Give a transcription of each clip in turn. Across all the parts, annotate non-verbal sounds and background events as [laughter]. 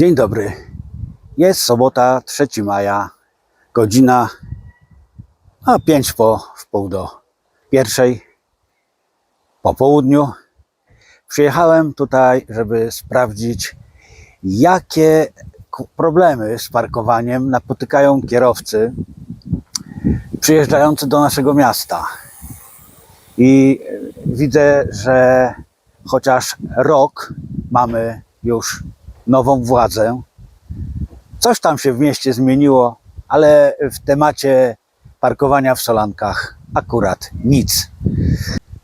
Dzień dobry. Jest sobota, 3 maja, godzina a 5 po w pół do pierwszej po południu. Przyjechałem tutaj, żeby sprawdzić, jakie problemy z parkowaniem napotykają kierowcy przyjeżdżający do naszego miasta. I e, widzę, że chociaż rok mamy już nową władzę, coś tam się w mieście zmieniło, ale w temacie parkowania w Solankach akurat nic.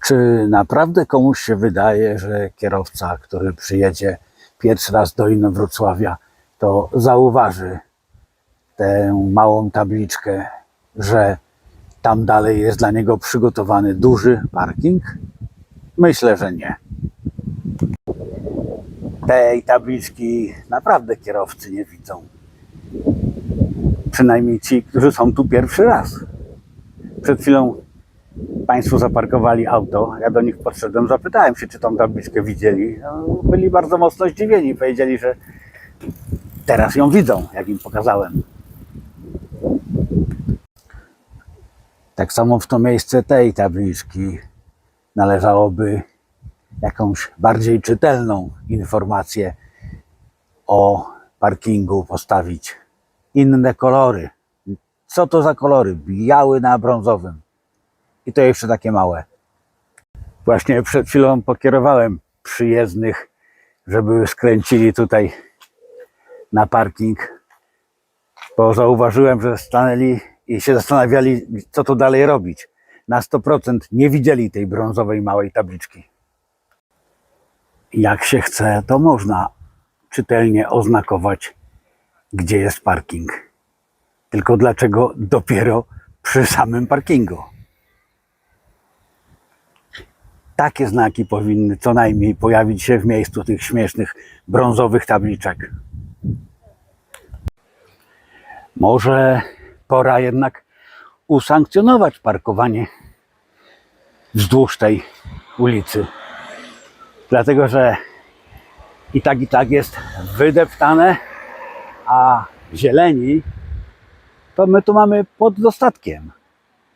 Czy naprawdę komuś się wydaje, że kierowca, który przyjedzie pierwszy raz do Inowrocławia, to zauważy tę małą tabliczkę, że tam dalej jest dla niego przygotowany duży parking? Myślę, że nie. Tej tabliczki naprawdę kierowcy nie widzą. Przynajmniej ci, którzy są tu pierwszy raz. Przed chwilą Państwo zaparkowali auto. Ja do nich podszedłem, zapytałem się, czy tą tabliczkę widzieli. No, byli bardzo mocno zdziwieni. Powiedzieli, że teraz ją widzą, jak im pokazałem. Tak samo w to miejsce tej tabliczki należałoby jakąś bardziej czytelną informację o parkingu postawić. Inne kolory. Co to za kolory? Biały na brązowym. I to jeszcze takie małe. Właśnie przed chwilą pokierowałem przyjezdnych, żeby skręcili tutaj na parking, bo zauważyłem, że stanęli i się zastanawiali, co tu dalej robić. Na 100% nie widzieli tej brązowej małej tabliczki. Jak się chce, to można czytelnie oznakować, gdzie jest parking. Tylko dlaczego dopiero przy samym parkingu? Takie znaki powinny co najmniej pojawić się w miejscu tych śmiesznych brązowych tabliczek. Może pora jednak usankcjonować parkowanie wzdłuż tej ulicy. Dlatego, że i tak, i tak jest wydeptane, a zieleni to my tu mamy pod dostatkiem.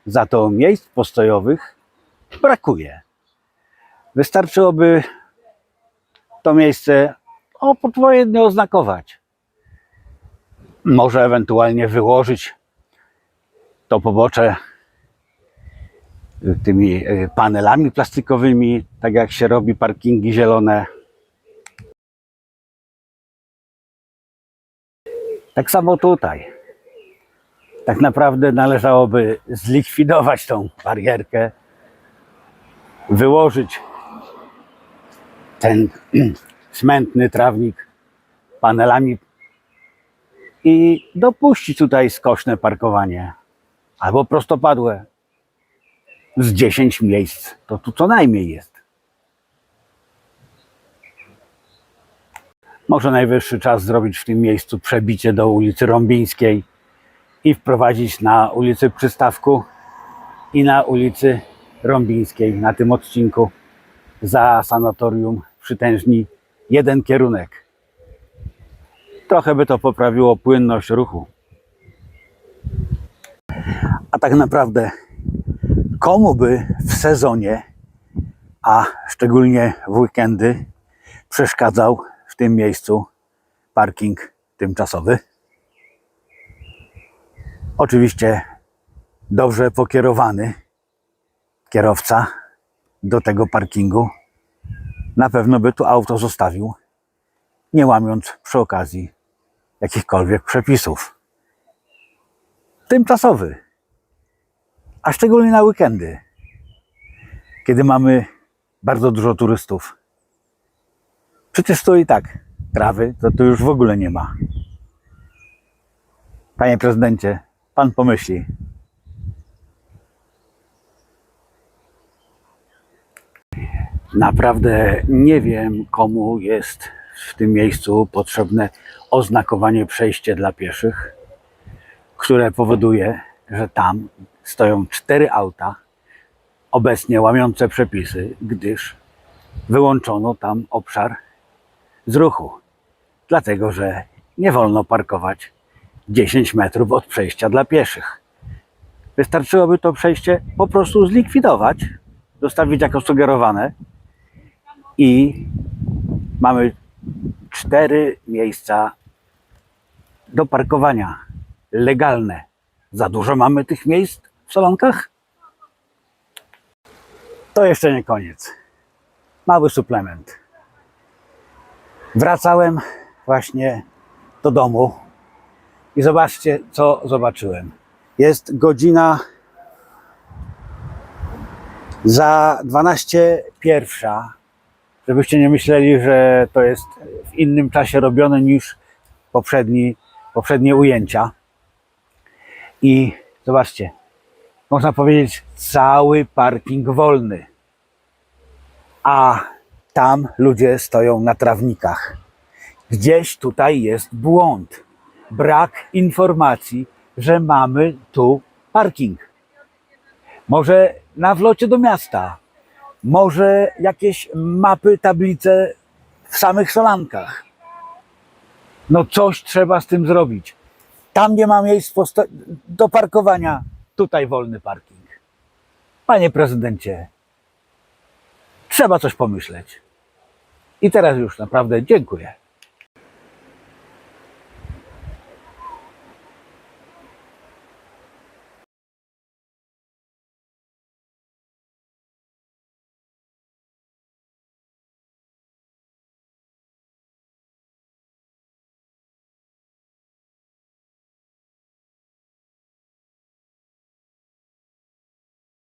Za to miejsc postojowych brakuje. Wystarczyłoby to miejsce odpowiednio oznakować. Może ewentualnie wyłożyć to pobocze tymi y, panelami plastikowymi, tak jak się robi parkingi zielone. Tak samo tutaj. Tak naprawdę należałoby zlikwidować tą barierkę, wyłożyć ten [clears throat] smętny trawnik panelami i dopuścić tutaj skoczne parkowanie albo prostopadłe z 10 miejsc. To tu co najmniej jest. Może najwyższy czas zrobić w tym miejscu przebicie do ulicy Rąbińskiej i wprowadzić na ulicy Przystawku i na ulicy Rąbińskiej na tym odcinku za sanatorium przytężni jeden kierunek. Trochę by to poprawiło płynność ruchu. A tak naprawdę komu by w sezonie, a szczególnie w weekendy, przeszkadzał w tym miejscu parking tymczasowy? Oczywiście dobrze pokierowany kierowca do tego parkingu na pewno by tu auto zostawił, nie łamiąc przy okazji jakichkolwiek przepisów. Tymczasowy, a szczególnie na weekendy, kiedy mamy bardzo dużo turystów. Przecież tu i tak trawy to tu już w ogóle nie ma. Panie prezydencie, pan pomyśli, Naprawdę nie wiem, komu jest w tym miejscu potrzebne oznakowanie przejście dla pieszych, które powoduje, że tam stoją cztery auta, obecnie łamiące przepisy, gdyż wyłączono tam obszar z ruchu. Dlatego, że nie wolno parkować 10 metrów od przejścia dla pieszych. Wystarczyłoby to przejście po prostu zlikwidować, zostawić jako sugerowane i mamy cztery miejsca do parkowania legalne. Za dużo mamy tych miejsc w salonkach? To jeszcze nie koniec. Mały suplement. Wracałem właśnie do domu i zobaczcie, co zobaczyłem. Jest godzina za 12 pierwsza. Żebyście nie myśleli, że to jest w innym czasie robione niż poprzedni, poprzednie ujęcia. I zobaczcie, można powiedzieć, cały parking wolny. A tam ludzie stoją na trawnikach. Gdzieś tutaj jest błąd. Brak informacji, że mamy tu parking. Może na wlocie do miasta. Może jakieś mapy, tablice w samych solankach. No coś trzeba z tym zrobić. Tam nie ma miejsc do parkowania, tutaj wolny parking. Panie prezydencie, trzeba coś pomyśleć. I teraz już naprawdę dziękuję.